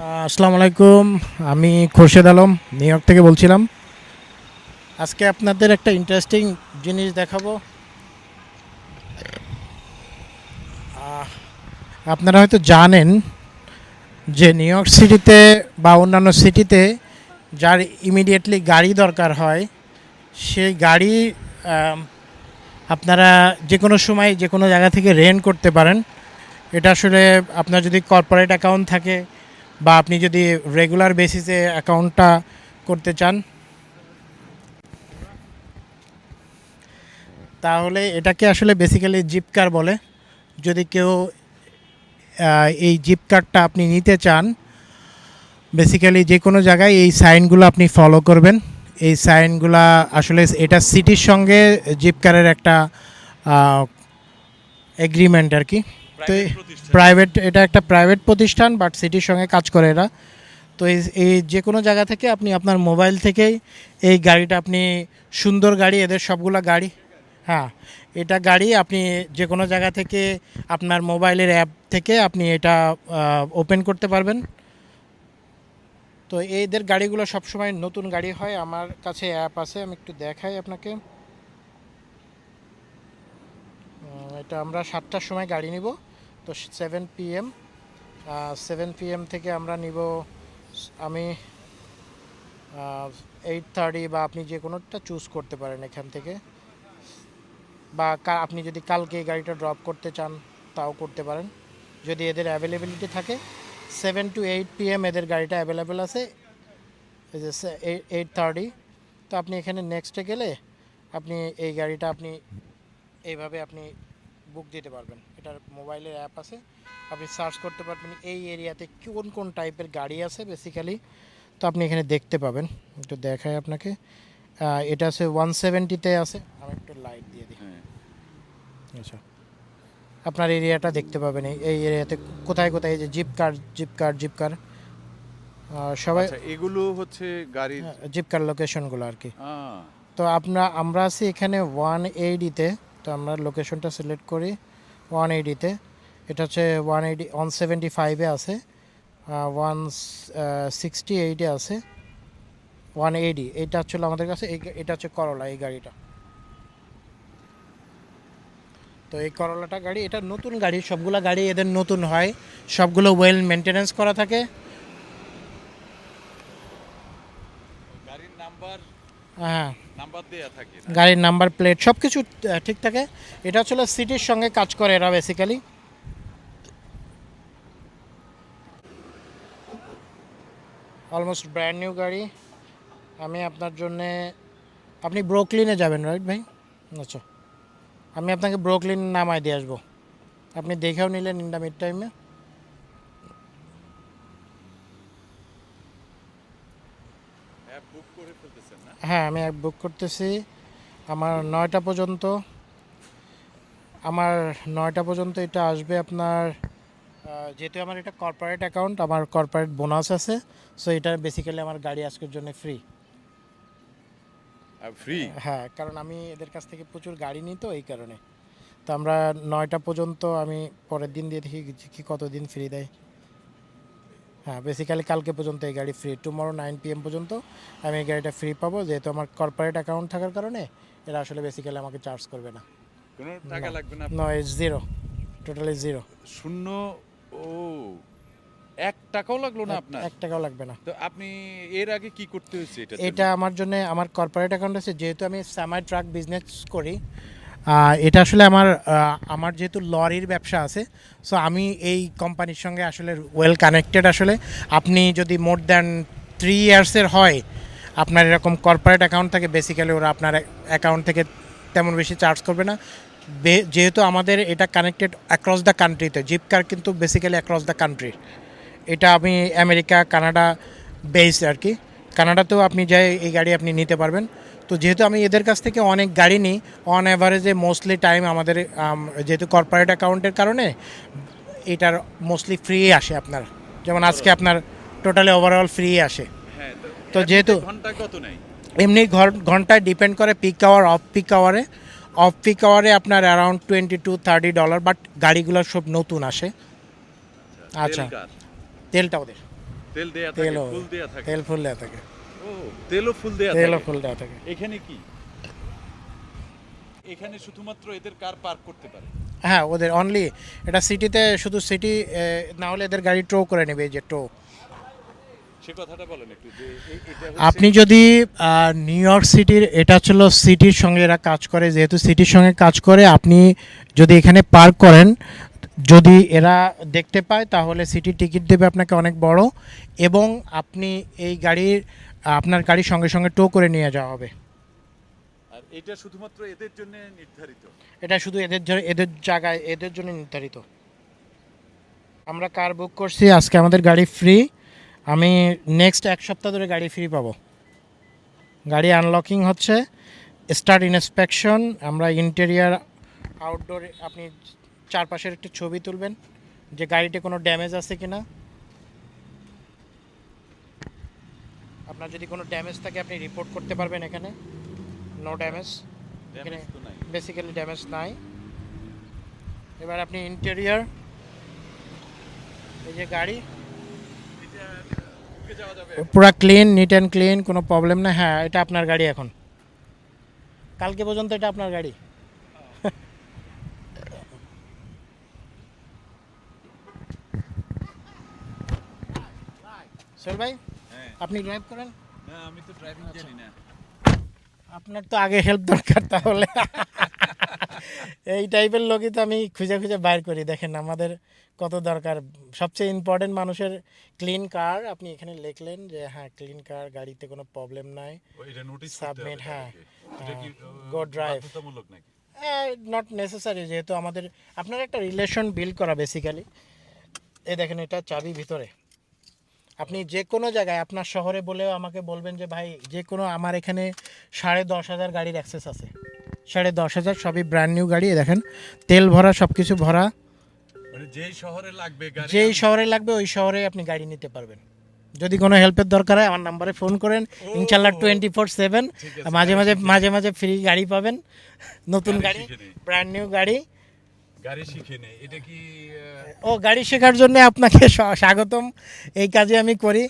আসসালামু আলাইকুম। আমি খোরশেদ আলম, নিউ ইয়র্ক থেকে বলছিলাম। আজকে আপনাদের একটা ইন্টারেস্টিং জিনিস দেখাবো। আপনারা হয়তো জানেন যে নিউ ইয়র্ক সিটিতে বা অন্যান্য সিটিতে যার ইমিডিয়েটলি গাড়ি দরকার হয়, সেই গাড়ি আপনারা যে কোনো সময় যে কোনো জায়গা থেকে রেন্ট করতে পারেন। এটা আসলে আপনার যদি কর্পোরেট অ্যাকাউন্ট থাকে বা আপনি যদি রেগুলার বেসিসে অ্যাকাউন্টটা করতে চান, তাহলে এটাকে আসলে বেসিক্যালি জিপ কার বলে। যদি কেউ এই জিপ কারটা আপনি নিতে চান বেসিক্যালি যে কোনো জায়গায় এই সাইনগুলো আপনি ফলো করবেন। এই সাইনগুলা আসলে এটা সিটির সঙ্গে জিপ কারের একটা এগ্রিমেন্ট আর কি। তো প্রাইভেট এটা একটা প্রাইভেট প্রতিষ্ঠান বাট সিটির সঙ্গে কাজ করে এরা। তো এই এই যে কোনো জায়গা থেকে আপনি আপনার মোবাইল থেকেই এই গাড়িটা আপনি সুন্দর গাড়ি এদের সবগুলা গাড়ি হ্যাঁ এটা গাড়ি আপনি যে কোনো জায়গা থেকে আপনার মোবাইলের অ্যাপ থেকে আপনি এটা ওপেন করতে পারবেন। তো এদের গাড়িগুলো সবসময় নতুন গাড়ি হয়। আমার কাছে অ্যাপ আছে আমি একটু দেখাই আপনাকে। এটা আমরা সাতটার সময় গাড়ি নিব। তো সেভেন পিএম সেভেন পিএম থেকে আমরা নিব, আমি এইট থার্টি বা আপনি যে কোনোটা চুজ করতে পারেন এখান থেকে, বা আপনি যদি কালকে এই গাড়িটা ড্রপ করতে চান, তাও করতে পারেন। যদি এদের অ্যাভেলেবিলিটি থাকে সেভেন টু এইট পিএম এদের গাড়িটা অ্যাভেলেবেল আছে, এই এইট থার্টি তো আপনি এখানে নেক্সটে গেলে, আপনি এই গাড়িটা আপনি, এইভাবে আপনি বুক দিতে পারবেন। এটার মোবাইলের অ্যাপ আছে। আপনি সার্চ করতে পারবেন এই এরিয়াতে কোন কোন টাইপের গাড়ি আছে বেসিক্যালি তো আপনি এখানে দেখতে পাবেন। একটু দেখাই আপনাকে। এটা আছে ওয়ান সেভেন্টিতে আছে। আমি একটু লাইট দিয়ে দিই। হ্যাঁ। আচ্ছা। আপনার এরিয়াটা দেখতে পাবেন। এই- এরিয়াতে কোথায় কোথায় যে jeep car jeep car jeep car সবাই আচ্ছা এগুলো হচ্ছে গাড়ির জিপ কার লোকেশনগুলো আর কি। তো আপনার আমরা আছি এখানে ওয়ান এইটিতে তো আমরা লোকেশনটা সিলেক্ট করি। ওয়ান এইটিতে এটা হচ্ছে ওয়ান এইটি ওয়ান সেভেন্টি ফাইভে আছে ওয়ান সিক্সটি এইটে আছে ওয়ান এইটি এইটা হচ্ছে আমাদের কাছে এটা হচ্ছে করলা এই গাড়িটা। তো এই করলাটা গাড়ি, এটা নতুন গাড়ি, সবগুলো গাড়ি এদের নতুন হয়, সবগুলো ওয়েল মেনটেনেন্স করা থাকে। গাড়ির নাম্বার হ্যাঁ। নাম্বার দেয়া থাকে গাড়ির নাম্বার প্লেট সব কিছু ঠিক থাকে। এটা হচ্ছে সিটির সঙ্গে কাজ করে এরা বেসিক্যালি অলমোস্ট ব্র্যান্ড নিউ গাড়ি। আমি আপনার জন্যে আপনি ব্রোকলিনে যাবেন রাইট ভাই? আচ্ছা। আমি আপনাকে ব্রোকলিন নামায় দিয়ে আসব। আপনি দেখেও নিলেন ইন দ্য মিড টাইমে অ্যাপ বুক করে ফেলতেছেন না হ্যাঁ আমি এক বুক করতেছি। আমার নয়টা পর্যন্ত। আমার নয়টা পর্যন্ত এটা আসবে আপনার যেহেতু আমার এটা কর্পোরেট অ্যাকাউন্ট আমার কর্পোরেট বোনাস আছে সো এটা বেসিক্যালি আমার গাড়ি আজকের জন্য ফ্রি ফ্রি হ্যাঁ কারণ আমি এদের কাছ থেকে প্রচুর গাড়ি নিই তো এই কারণে। তো আমরা নয়টা পর্যন্ত আমি পরের দিন দিয়ে দেখি যে কি কতদিন ফ্রি দেয়। হ্যাঁ বেসিক্যালি কালকে পর্যন্ত এই গাড়ি ফ্রি টুমরো নাইন পিএম পর্যন্ত আমি এই গাড়িটা ফ্রি পাবো। যেহেতু আমার কর্পোরেট অ্যাকাউন্ট থাকার কারণে এরা আসলে বেসিক্যালি আমাকে চার্জ করবে না। কোনো টাকা লাগবে না no it's zero totally zero শূন্য ও এক টাকাও লাগল না আপনার? এক টাকাও লাগবে না। তো আপনি এর আগে কি করতে হয়েছে এটা এটা আমার জন্য আমার কর্পোরেট অ্যাকাউন্ট আছে। যেহেতু আমি সামাই ট্রাক বিজনেস করি এটা আসলে আমার আমার যেহেতু লরির ব্যবসা আছে সো আমি এই কোম্পানির সঙ্গে আসলে ওয়েল কানেক্টেড আসলে। আপনি যদি মোর দ্যান থ্রি ইয়ার্সের হয়, আপনার এরকম কর্পোরেট অ্যাকাউন্ট থাকে বেসিক্যালি ওরা আপনার অ্যাকাউন্ট থেকে তেমন বেশি চার্জ করবে না। যেহেতু আমাদের এটা কানেক্টেড অ্যাক্রস দ্য কান্ট্রিতে জিপকার কিন্তু বেসিক্যালি অ্যাক্রস দ্য কান্ট্রি এটা আমি আমেরিকা কানাডা বেস আর কি। কানাডাতেও আপনি যাই, এই গাড়ি আপনি নিতে পারবেন। তো যেহেতু আমি এদের কাছ থেকে অনেক গাড়ি নিই অন অ্যাভারেজে মোস্টলি টাইম আমাদের যেহেতু কর্পোরেট অ্যাকাউন্টের কারণে এটার মোস্টলি ফ্রি আসে আপনার। যেমন আজকে আপনার টোটালি ওভারঅল ফ্রি আসে। হ্যাঁ তো যেহেতু- এমনি ঘন্টায় ডিপেন্ড করে পিক আওয়ার অফ পিক আওয়ারে অফ পিক আওয়ারে আপনার around twenty two thirty dollar but গাড়িগুলো সব নতুন আসে। আচ্ছা তেলটা ওদের। তেল ফুল দেওয়া থাকে। ও তেলও ফুল দেয়া তেলও ফুল দেওয়া থাকে। এখানে কি? এখানে শুধুমাত্র এদের কার পার্ক করতে পারে। হ্যাঁ ওদের অনলি এটা সিটিতে শুধু সিটি না হলে এদের গাড়ি টো করে নেবে যে টো আপনি যদি নিউ ইয়র্ক সিটির এটা ছিল সিটির সঙ্গে এরা কাজ করে যেহেতু সিটির সঙ্গে কাজ করে আপনি যদি এখানে পার্ক করেন যদি এরা দেখতে পায় তাহলে সিটি টিকিট দেবে আপনাকে অনেক বড়। এবং আপনি এই গাড়ির আপনার গাড়ির সঙ্গে সঙ্গে টো করে নিয়ে যাওয়া হবে। আর এটা শুধুমাত্র এদের জন্য নির্ধারিত? এটা শুধু এদের এদের জায়গায় এদের জন্য নির্ধারিত। আমরা কার বুক করছি? আজকে আমাদের গাড়ি ফ্রি আমি নেক্সট এক সপ্তাহ ধরে গাড়ি ফ্রি পাবো। গাড়ি আনলকিং হচ্ছে। স্টার্ট ইন্সপেকশন আমরা ইন্টেরিয়ার আউটডোর আপনি চারপাশের একটি ছবি তুলবেন। যে গাড়িতে কোনো ড্যামেজ আছে কি না আপনার যদি কোনো ড্যামেজ থাকে আপনি রিপোর্ট করতে পারবেন এখানে। নো ড্যামেজ নাই। বেসিক্যালি ড্যামেজ নাই। এবার আপনি ইন্টেরিয়ার এই যে গাড়ি। পুরো ক্লিন নিট অ্যান্ড ক্লিন কোনো প্রবলেম না হ্যাঁ এটা আপনার গাড়ি এখন। কালকে পর্যন্ত এটা আপনার গাড়ি। সোহেল ভাই? আপনি ড্রাইভ করেন? না আমি তো ড্রাইভিং জানি না। আপনার তো আগে হেল্প দরকার তাহলে। এই টাইপের লোকই তো আমি খুঁজে খুঁজে বাইর করি। দেখেন আমাদের কত দরকার। সবচেয়ে ইম্পর্টেন্ট মানুষের ক্লিন কার আপনি এখানে লিখলেন যে হ্যাঁ ক্লিন কার গাড়িতে কোনো প্রবলেম নাই। ও, এটা নোটিস Submit, হ্যাঁ। এটা ড্রাইভ নট নেসেসারি যেহেতু আমাদের আপনার একটা রিলেশন বিল্ড করা বেসিক্যালি এই দেখেন এটা চাবি ভিতরে। আপনি যে কোনো জায়গায় আপনার শহরে বলেও আমাকে বলবেন যে ভাই যে কোনো আমার এখানে সাড়ে দশ হাজার গাড়ির অ্যাক্সেস আছে। সাড়ে দশ হাজার সবই ব্র্যান্ড নিউ গাড়ি দেখেন তেল ভরা সব কিছু ভরা। মানে যেই শহরে লাগবে যেই শহরে লাগবে ওই শহরে আপনি গাড়ি নিতে পারবেন। যদি কোনো হেল্পের দরকার হয় আমার নাম্বারে ফোন করেন। ইনশাল্লাহ টোয়েন্টি ফোর সেভেন মাঝে মাঝে মাঝে মাঝে ফ্রি গাড়ি পাবেন। নতুন গাড়ি। ব্র্যান্ড নিউ গাড়ি। ও গাড়ি শেখার জন্য আপনাকে স্বাগতম। এই কাজে আমি করি।